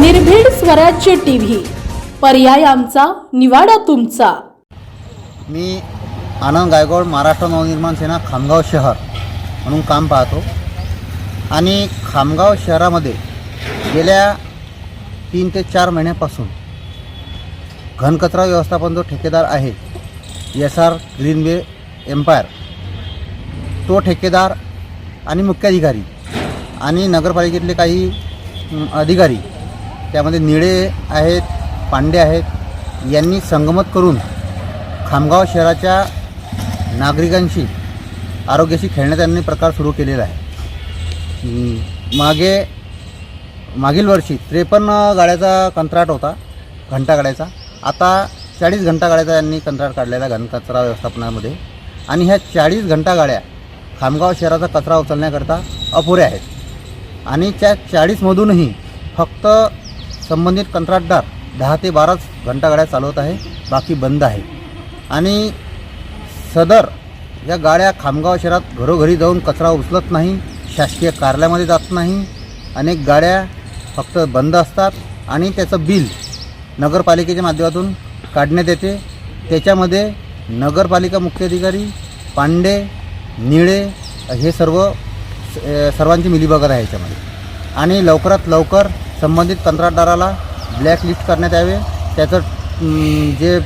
निर्भीड स्वराज्य टीव्ही. पर्याय आमचा निवाडा तुमचा. मी आनंद गायकवाड महाराष्ट्र नवनिर्माण सेना खामगाव शहर म्हणून काम पाहतो. आणि खामगाव शहरामध्ये गेल्या तीन ते चार महिन्यापासून घनकचरा व्यवस्थापन जो ठेकेदार आहे एस आर ग्रीनवे एम्पायर तो ठेकेदार आणि मुख्याधिकारी आणि नगरपालिकेतले काही अधिकारी त्यामध्ये निळे आहेत पांडे आहेत. यांनी संगमत करून खामगाव शहराच्या नागरिकांशी आरोग्याशी खेळण्याचा त्यांनी प्रकार सुरू केलेला आहे. मागे मागील वर्षी त्रेपन्न गाड्याचा कंत्राट होता घंटा गाड्याचा. आता चाळीस घंटा गाड्याचा यांनी कंत्राट काढलेला आहे घनकचरा व्यवस्थापनामध्ये. आणि ह्या चाळीस घंटा गाड्या खामगाव शहराचा कचरा उचलण्याकरता अपुऱ्या आहेत. आणि त्या चाळीसमधूनही फक्त संबंधित कंत्राटदार दहा ते बाराच घंटा गाड्या चालवत आहे बाकी बंद आहे. आणि सदर या गाड्या खामगाव शहरात घरोघरी जाऊन कचरा उचलत नाही शासकीय कार्यालयामध्ये जात नाही. अनेक गाड्या फक्त बंद असतात आणि त्याचं बिल नगरपालिकेच्या माध्यमातून काढण्यात येते. त्याच्यामध्ये नगरपालिका मुख्याधिकारी पांडे निळे हे सर्व सर्वांची मिलीभगत आहे याच्यामध्ये. आणि लवकरात लवकर संबंधित कंत्राटदाराला ब्लॅकलिस्ट करण्यात यावे. त्याचं जे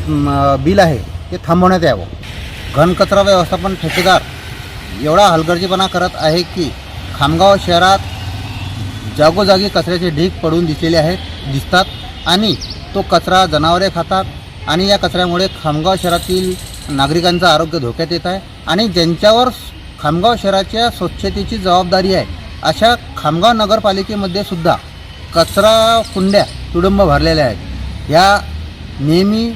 बिल आहे ते थांबवण्यात यावं. घनकचरा व्यवस्थापन ठेकेदार एवढा हलगर्जीपणा करत आहे की खामगाव शहरात जागोजागी कचऱ्याचे ढीग पडून दिसलेले आहेत दिसतात आणि तो कचरा जनावरे खातात आणि या कचऱ्यामुळे खामगाव शहरातील नागरिकांचं आरोग्य धोक्यात येत आहे आणि ज्यांच्यावर खामगाव शहराच्या स्वच्छतेची जबाबदारी आहे अशा खामगाव नगरपालिकेमध्ये सुद्धा कचरा कुंड्या तुडुंब भरलेल्या आहेत. या नेहमी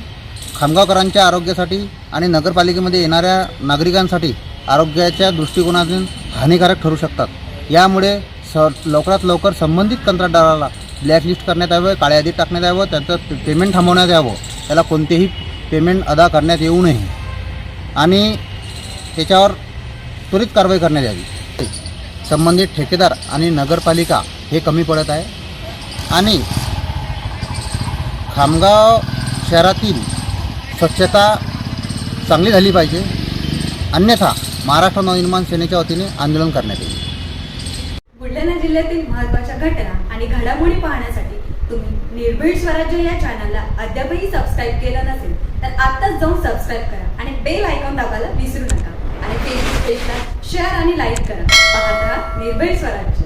खामगावकरांच्या आरोग्यासाठी आणि नगरपालिकेमध्ये येणाऱ्या नागरिकांसाठी आरोग्याच्या दृष्टिकोनातून हानिकारक ठरू शकतात. यामुळे स लवकरात लवकर संबंधित कंत्राटदाराला ब्लॅकलिस्ट करण्यात यावं काळ्या यादीत टाकण्यात यावं त्याचं पेमेंट थांबवण्यात यावं. त्याला कोणतेही पेमेंट अदा करण्यात येऊ नये. आणि त्याच्यावर त्वरित कारवाई करण्यात यावी. संबंधित ठेकेदार आणि नगरपालिका हे कमी पडत आहे. आणि खामगाव शहरातील स्वच्छता चांगली झाली पाहिजे. अन्यथा महाराष्ट्र नवनिर्माण सेनेच्या वतीने आंदोलन करण्यात येईल. बुलढाणा जिल्ह्यातील महत्त्वाच्या घटना आणि घडामोडी पाहण्यासाठी तुम्ही निर्भीड स्वराज्य या चॅनलला अद्यापही सबस्क्राईब केलं नसेल तर आत्ताच जाऊन सबस्क्राईब करा आणि बेल आयकॉन दाबायला विसरू नका. आणि फेसबुक पेजला शेअर आणि लाईक करा. पाहत राहा निर्भीड स्वराज्य.